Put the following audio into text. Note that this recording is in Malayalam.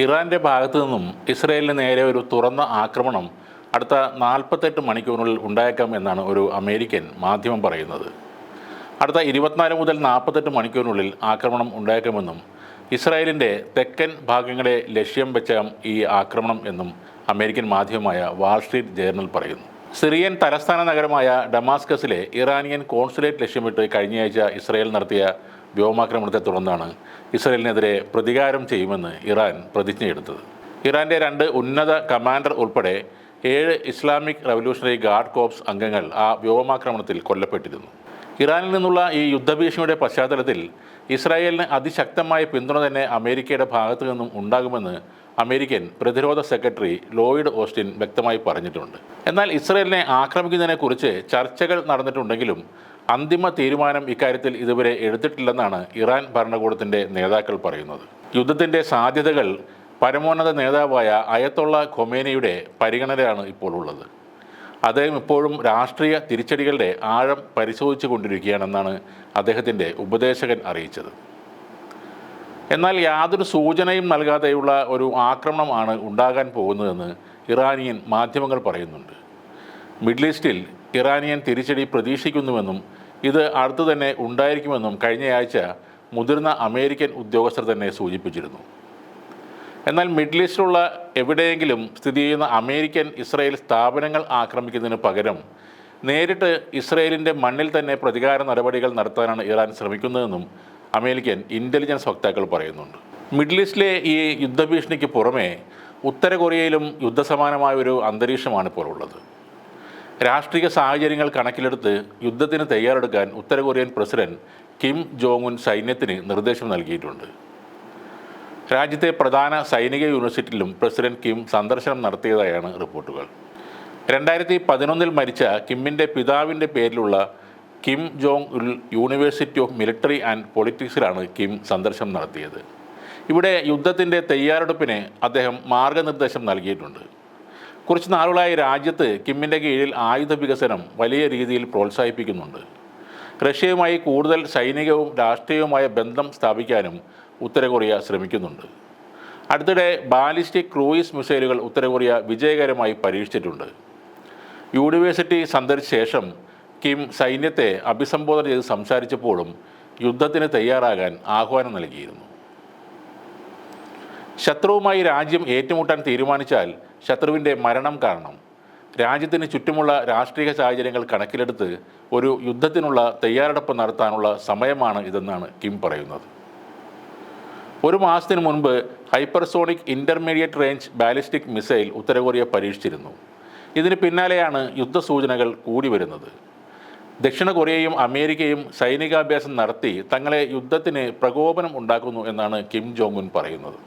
ഇറാന്റെ ഭാഗത്തു നിന്നും ഇസ്രയേലിന് നേരെ ഒരു തുറന്ന ആക്രമണം അടുത്ത നാൽപ്പത്തെട്ട് മണിക്കൂറിനുള്ളിൽ ഉണ്ടായേക്കാം എന്നാണ് ഒരു അമേരിക്കൻ മാധ്യമം പറയുന്നത്. അടുത്ത ഇരുപത്തിനാല് മുതൽ നാൽപ്പത്തെട്ട് മണിക്കൂറിനുള്ളിൽ ആക്രമണം ഉണ്ടായേക്കുമെന്നും ഇസ്രായേലിന്റെ തെക്കൻ ഭാഗങ്ങളെ ലക്ഷ്യം വെച്ച ഈ ആക്രമണം എന്നും അമേരിക്കൻ മാധ്യമമായ വാൾസ്ട്രീറ്റ് ജേർണൽ പറയുന്നു. സിറിയൻ തലസ്ഥാന നഗരമായ ഡമാസ്കസിലെ ഇറാനിയൻ കോൺസുലേറ്റ് ലക്ഷ്യമിട്ട് കഴിഞ്ഞയാഴ്ച ഇസ്രയേൽ നടത്തിയ വ്യോമാക്രമണത്തെ തുടർന്നാണ് ഇസ്രയേലിനെതിരെ പ്രതികാരം ചെയ്യുമെന്ന് ഇറാൻ പ്രതിജ്ഞയെടുത്തത്. ഇറാന്റെ രണ്ട് ഉന്നത കമാൻഡർ ഉൾപ്പെടെ ഏഴ് ഇസ്ലാമിക് റവല്യൂഷണറി ഗാർഡ് കോപ്സ് അംഗങ്ങൾ ആ വ്യോമാക്രമണത്തിൽ കൊല്ലപ്പെട്ടിരുന്നു. ഇറാനിൽ നിന്നുള്ള ഈ യുദ്ധഭീഷണിയുടെ പശ്ചാത്തലത്തിൽ ഇസ്രായേലിന് അതിശക്തമായ പിന്തുണ തന്നെ അമേരിക്കയുടെ ഭാഗത്തു നിന്നും ഉണ്ടാകുമെന്ന് അമേരിക്കൻ പ്രതിരോധ സെക്രട്ടറി ലോയിഡ് ഓസ്റ്റിൻ വ്യക്തമായി പറഞ്ഞിട്ടുണ്ട്. എന്നാൽ ഇസ്രയേലിനെ ആക്രമിക്കുന്നതിനെക്കുറിച്ച് ചർച്ചകൾ നടന്നിട്ടുണ്ടെങ്കിലും അന്തിമ തീരുമാനം ഇക്കാര്യത്തിൽ ഇതുവരെ എടുത്തിട്ടില്ലെന്നാണ് ഇറാൻ ഭരണകൂടത്തിന്റെ നേതാക്കൾ പറയുന്നത്. യുദ്ധത്തിന്റെ സാധ്യതകൾ പരമോന്നത നേതാവായ അയത്തുള്ള ഖൊമേനയുടെ പരിഗണനയാണ് ഇപ്പോൾ ഉള്ളത്. അദ്ദേഹം ഇപ്പോഴും രാഷ്ട്രീയ തിരിച്ചടികളുടെ ആഴം പരിശോധിച്ചു കൊണ്ടിരിക്കുകയാണെന്നാണ് അദ്ദേഹത്തിന്റെ ഉപദേശകൻ അറിയിച്ചത്. എന്നാൽ യാതൊരു സൂചനയും നൽകാതെയുള്ള ഒരു ആക്രമണമാണ് ഉണ്ടാകാൻ പോകുന്നതെന്ന് ഇറാനിയൻ മാധ്യമങ്ങൾ പറയുന്നുണ്ട്. മിഡിൽ ഈസ്റ്റിൽ ഇറാനിയൻ തിരിച്ചടി പ്രതീക്ഷിക്കുന്നുവെന്നും ഇത് അടുത്തു തന്നെ ഉണ്ടായിരിക്കുമെന്നും കഴിഞ്ഞയാഴ്ച മുതിർന്ന അമേരിക്കൻ ഉദ്യോഗസ്ഥർ തന്നെ സൂചിപ്പിച്ചിരുന്നു. എന്നാൽ മിഡിൽ ഈസ്റ്റിലുള്ള എവിടെയെങ്കിലും സ്ഥിതി ചെയ്യുന്ന അമേരിക്കൻ ഇസ്രയേൽ സ്ഥാപനങ്ങൾ ആക്രമിക്കുന്നതിന് പകരം നേരിട്ട് ഇസ്രയേലിന്റെ മണ്ണിൽ തന്നെ പ്രതികാര നടപടികൾ നടത്താനാണ് ഇറാൻ ശ്രമിക്കുന്നതെന്നും അമേരിക്കൻ ഇന്റലിജൻസ് വക്താക്കൾ പറയുന്നുണ്ട്. മിഡിൽ ഈസ്റ്റിലെ ഈ യുദ്ധഭീഷണിക്ക് പുറമേ ഉത്തര കൊറിയയിലും യുദ്ധസമാനമായ ഒരു അന്തരീക്ഷമാണ് ഇപ്പോൾ ഉള്ളത്. രാഷ്ട്രീയ സാഹചര്യങ്ങൾ കണക്കിലെടുത്ത് യുദ്ധത്തിന് തയ്യാറെടുക്കാൻ ഉത്തര Korean president Kim Jong Un സൈന്യത്തിന് നിർദ്ദേശം നൽകിയിട്ടുണ്ട്. രാജ്യത്തെ പ്രധാന സൈനിക യൂണിവേഴ്സിറ്റിയിലും പ്രസിഡന്റ് കിം സന്ദർശനം നടത്തിയതായാണ് റിപ്പോർട്ടുകൾ. രണ്ടായിരത്തി പതിനൊന്നിൽ മരിച്ച കിമ്മിന്റെ പിതാവിന്റെ പേരിലുള്ള Kim Jong Il university of military and പൊളിറ്റിക്സിലാണ് Kim സന്ദർശനം നടത്തിയത്. ഇവിടെ യുദ്ധത്തിന്റെ തയ്യാറെടുപ്പിന് അദ്ദേഹം മാർഗനിർദ്ദേശം നൽകിയിട്ടുണ്ട്. കുറച്ച് നാളുകളായി രാജ്യത്ത് കിമ്മിന്റെ കീഴിൽ ആയുധ വികസനം വലിയ രീതിയിൽ പ്രോത്സാഹിപ്പിക്കുന്നുണ്ട്. റഷ്യയുമായി കൂടുതൽ സൈനികവും രാഷ്ട്രീയവുമായ ബന്ധം സ്ഥാപിക്കാനും ഉത്തര കൊറിയ ശ്രമിക്കുന്നുണ്ട്. അടുത്തിടെ ബാലിസ്റ്റിക് ക്രൂയിസ് മിസൈലുകൾ ഉത്തര കൊറിയ വിജയകരമായി പരീക്ഷിച്ചിട്ടുണ്ട്. യൂണിവേഴ്സിറ്റി സന്ദർശിച്ച ശേഷം കിം സൈന്യത്തെ അഭിസംബോധന ചെയ്ത് സംസാരിച്ചപ്പോഴും യുദ്ധത്തിന് തയ്യാറാകാൻ ആഹ്വാനം നൽകിയിരുന്നു. ശത്രുവുമായി രാജ്യം ഏറ്റുമുട്ടാൻ തീരുമാനിച്ചാൽ ശത്രുവിന്റെ മരണം കാരണം. രാജ്യത്തിന് ചുറ്റുമുള്ള രാഷ്ട്രീയ സാഹചര്യങ്ങൾ കണക്കിലെടുത്ത് ഒരു യുദ്ധത്തിനുള്ള തയ്യാറെടുപ്പ് നടത്താനുള്ള സമയമാണ് ഇതെന്നാണ് കിം പറയുന്നത്. ഒരു മാസത്തിന് മുൻപ് hypersonic intermediate range ballistic missile ഉത്തരകൊറിയ പരീക്ഷിച്ചിരുന്നു. ഇതിന് പിന്നാലെയാണ് യുദ്ധസൂചനകൾ കൂടി വരുന്നത്. ദക്ഷിണ കൊറിയയും അമേരിക്കയും സൈനികാഭ്യാസം നടത്തി തങ്ങളെ യുദ്ധത്തിന് പ്രകോപനം ഉണ്ടാക്കുന്നു എന്നാണ് കിം ജോങ് ഉൻ പറയുന്നത്.